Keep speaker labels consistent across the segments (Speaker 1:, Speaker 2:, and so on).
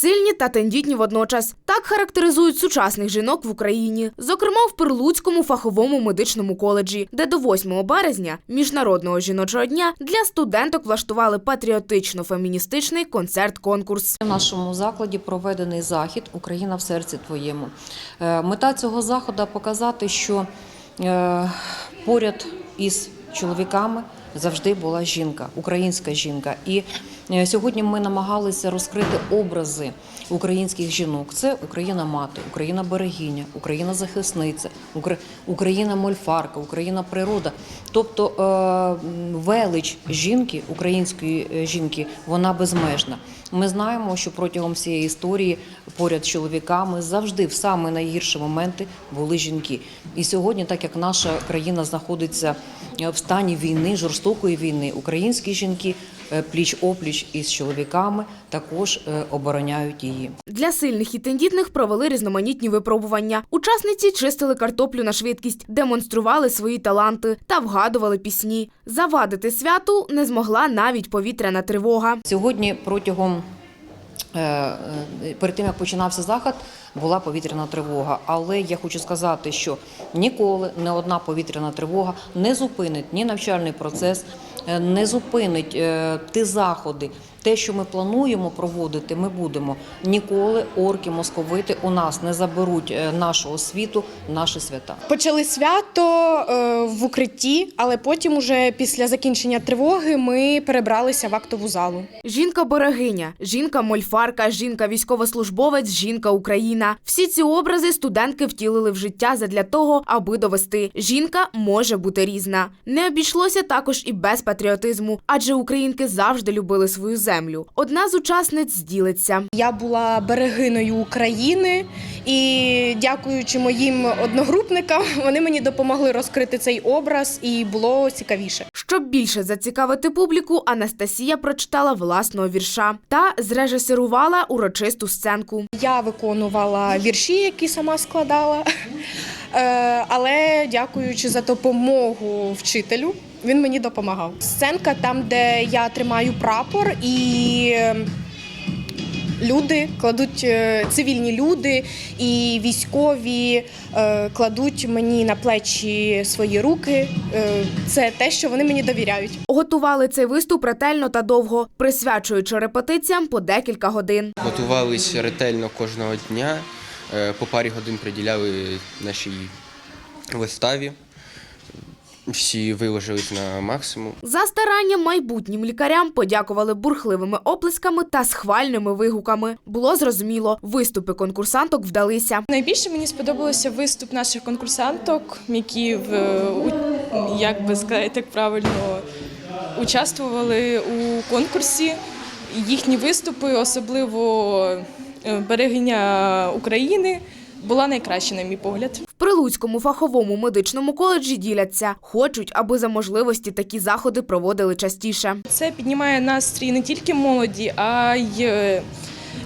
Speaker 1: Сильні та тендітні водночас. Так характеризують сучасних жінок в Україні, зокрема в Перлуцькому фаховому медичному коледжі, де до 8 березня, міжнародного жіночого дня, для студенток влаштували патріотично-феміністичний концерт-конкурс.
Speaker 2: В нашому закладі проведений захід Україна в серці твоєму. Е, Мета цього заходу показати, що е, поряд із чоловіками завжди була жінка, українська жінка. І е, сьогодні ми намагалися розкрити образи українських жінок. Це Україна мати, Україна берегиня, Україна захисниця, Україна мольфарка, Україна природа. Тобто е, велич жінки, української е, жінки, вона безмежна. Ми знаємо, що протягом всієї історії поряд з чоловіками завжди в самі найгірші моменти були жінки. І сьогодні, так як наша країна знаходиться в стані війни, жорстокої війни, українські жінки пліч опліч із чоловіками також е, обороняють її.
Speaker 1: Для сильних і тендітних провели різноманітні випробування. Учасниці чистили картоплю на швидкість, демонстрували свої таланти та вгадували пісні. Завадити святу не змогла навіть повітряна тривога.
Speaker 2: Сьогодні протягом е, е, перед тим як починався захід, була повітряна тривога. Але я хочу сказати, що ніколи не одна повітряна тривога не зупинить ні навчальний процес, е, не зупинить е, ті заходи. Те, що ми плануємо проводити, ми будемо. Ніколи орки, московити у нас не заберуть е, нашого світу, наші свята.
Speaker 3: Почали свято е, в укритті, але потім, уже після закінчення тривоги, ми перебралися в актову залу.
Speaker 1: Жінка-берегиня, жінка-мольфарка, жінка-військовослужбовець, жінка-Україна. Всі ці образи студентки втілили в життя задля того, аби довести. Жінка може бути різна. Не обійшлося також і без патріотизму, адже українки завжди любили свою землю. Одна з учасниць зділиться.
Speaker 3: Я була берегиною України, і дякуючи моїм одногрупникам, вони мені допомогли розкрити цей образ, і було цікавіше.
Speaker 1: Щоб більше зацікавити публіку, Анастасія прочитала власного вірша та зрежисерувала урочисту сценку.
Speaker 3: Я виконувала вірші, які сама складала. Е, Але дякуючи за допомогу вчителю, він мені допомагав. Сценка там, де я тримаю прапор, і е, люди кладуть е, цивільні люди і військові е, кладуть мені на плечі свої руки. Е, Це те, що вони мені довіряють.
Speaker 1: Готували цей виступ ретельно та довго, присвячуючи репетиціям по декілька годин.
Speaker 4: Готувалися ретельно кожного дня, по парі годин приділяли нашій виставі. Всі виложились на максимум.
Speaker 1: За старання майбутнім лікарям подякували бурхливими оплесками та схвальними вигуками. Було зрозуміло, виступи конкурсанток вдалися.
Speaker 5: Найбільше мені сподобався виступ наших конкурсанток, які в як би сказати так правильно участвували у конкурсі. Їхні виступи, особливо е, берегиня України, була найкраща, на мій погляд.
Speaker 1: В Прилуцькому фаховому медичному коледжі діляться, хочуть, аби за можливості такі заходи проводили частіше.
Speaker 5: Це піднімає настрій не тільки молоді, а й е,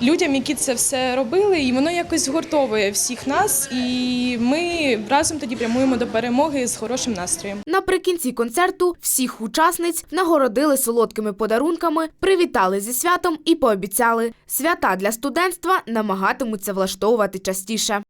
Speaker 5: людям, які це все робили, і воно якось згуртовує всіх нас. І ми разом тоді прямуємо до перемоги з хорошим настроєм.
Speaker 1: Наприкінці концерту всіх учасниць нагородили солодкими подарунками, привітали зі святом і пообіцяли, свята для студентства намагатимуться влаштовувати частіше.